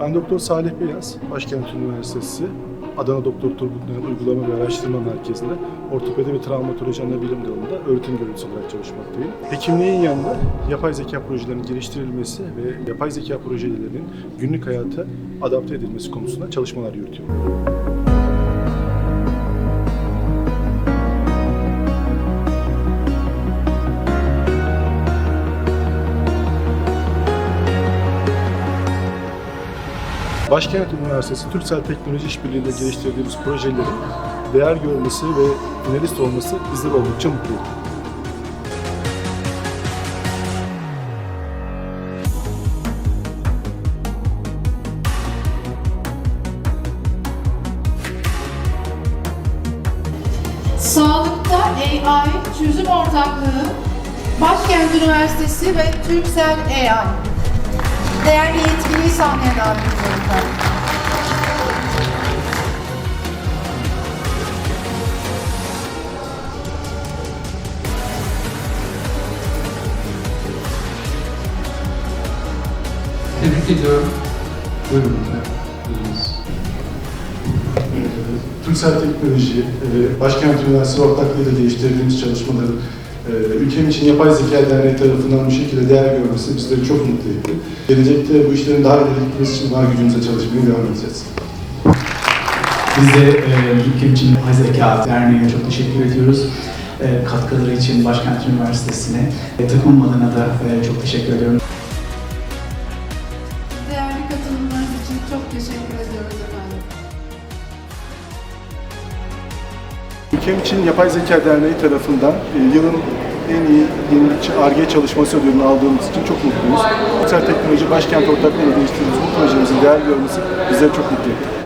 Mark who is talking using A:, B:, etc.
A: Ben Doktor Salih Beyaz, Başkent Üniversitesi Adana Doktor Turgut Uyar Uygulama ve Araştırma Merkezi'nde ortopedi ve travmatoloji ana bilim dalında öğretim görevlisi olarak çalışmaktayım. Hekimliğin yanında yapay zeka projelerinin geliştirilmesi ve yapay zeka projelerinin günlük hayata adapte edilmesi konusunda çalışmalar yürütüyorum. Başkent Üniversitesi Türksel Teknoloji İşbirliği'nde geliştirdiğimiz projelerin değer görmesi ve finalist olması bizleri oldukça mutlu ediyor.
B: Sağlıkta AI çözüm ortaklığı Başkent Üniversitesi ve Türksel AI. Değerli yetkiliyi sahneye davet ediyorum efendim.
C: Tebrik ediyorum. Buyurun lütfen.
A: Türksel Teknoloji, e, Başkent Üniversitesi ortaklığıyla geliştirdiğimiz çalışmaların ülkem için Yapay Zeka Derneği tarafından bu şekilde değer görmesi bizleri çok mutlu etti. Gelecekte bu işlerin daha ileri gitmesi için var gücümüze çalışmaya devam edeceğiz.
D: Biz de e, ülkem için Yapay Zeka Derneği'ne çok teşekkür ediyoruz. E, katkıları için Başkent Üniversitesi'ne, e, takımım adına da çok teşekkür ediyorum.
A: Ülkem için Yapay Zeka Derneği tarafından e, yılın en iyi yenilikçi ARGE çalışması ödülünü aldığımız için çok mutluyuz. Türksel Teknoloji Başkent ortaklığıyla geliştirdiğimiz bu projemizin değer görmesi bizleri çok mutlu etti.